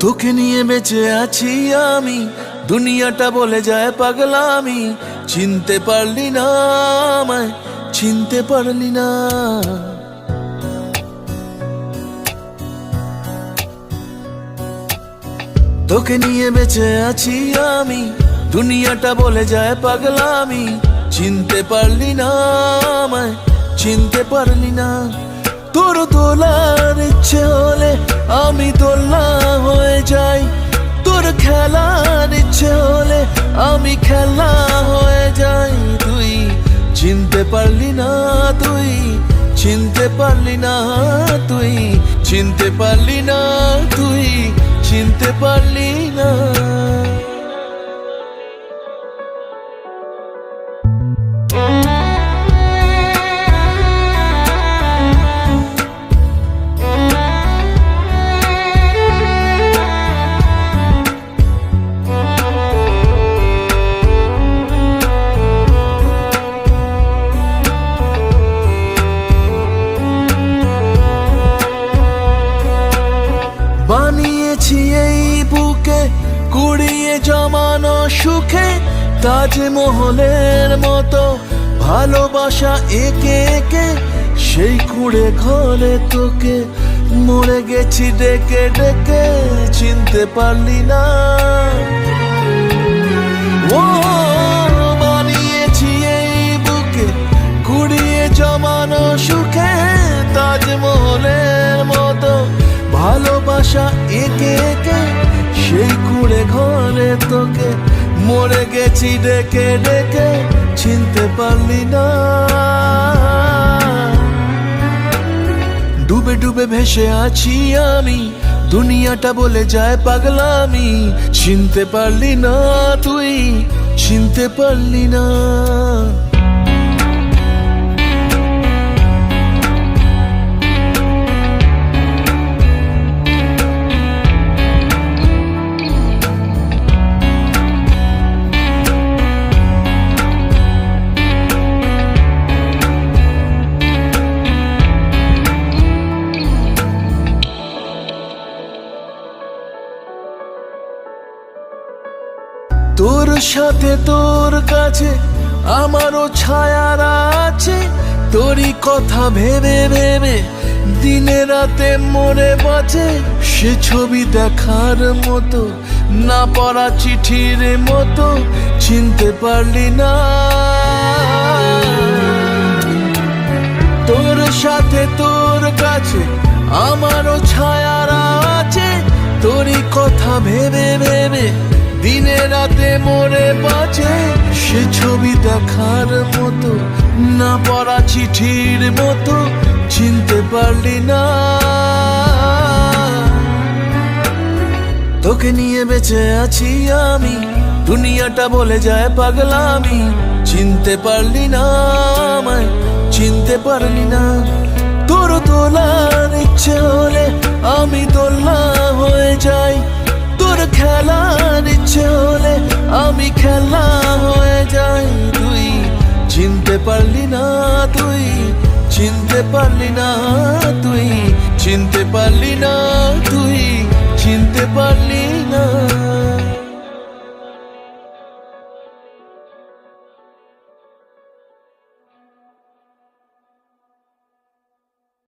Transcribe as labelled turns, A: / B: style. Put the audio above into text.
A: তোকে নিয়ে বেঁচে আছি আমি, দুনিয়াটা বলে যায় পাগলামি। চিনতে পারলি না আমায়, চিনতে পারলি না। তোকে নিয়ে বেঁচে আছি আমি, দুনিয়াটা বলে যায় পাগলামি। চিনতে পারলি না আমায়, চিনতে পারলি না। তোর তোলার ইচ্ছে হলে আমি তোলা আমি খেলা হয়ে যাই তুই। চিনতে পারলি না তুই, চিনতে পারলি না তুই, চিনতে পারলি না তুই, চিনতে পারলি না। কুড়িয়ে জমানো সুখে তাজমহলের মতো ভালোবাসা একে একে সেই কুড়ে ঘরে তোকে। মরে গেছি ডেকে ডেকে, চিনতে পারলি না। ও, বানিয়েছি এই বুকে কুড়িয়ে জমানো সুখে তাজমহলের মতো ভালোবাসা একে একে সেই কুড়ে ঘরে তোকে মরে গেছি ডেকে ডেকে, চিনতে পারলি না। ডুবে ডুবে ভেসে আছি আমি, দুনিয়াটা বলে যায় পাগলামি, চিনতে পারলি না তুই, চিনতে পারলি না। সাথে তোর কাছে, আমারও ছায়ার আছে। তোরই কথা ভেবে ভেবে, দিনে রাতে মরে বাঁচে। সে ছবি দেখার মতো, না পড়া চিঠির মতো, চিনতে পারলি না। তোর সাথে তোর কাছে, আমারও ছায়ার আছে। তোরই কথা ভেবে ভেবে দিনে রাতে মরে বাঁচে, সে ছবি দেখার মতো, না পড়া চিঠির মতো, চিনতে পারলি না। তোকে নিয়ে বেঁচে আছি আমি, দুনিয়াটা বলে যায় পাগলামি, চিনতে পারলি না আমায়, চিনতে পারলি না, তোর তোলার আমি খেলা হয়ে যাই তুই। চিনতে পারলি না তুই, চিনতে পারলি না তুই, চিনতে পারলি না তুই, চিনতে পারলি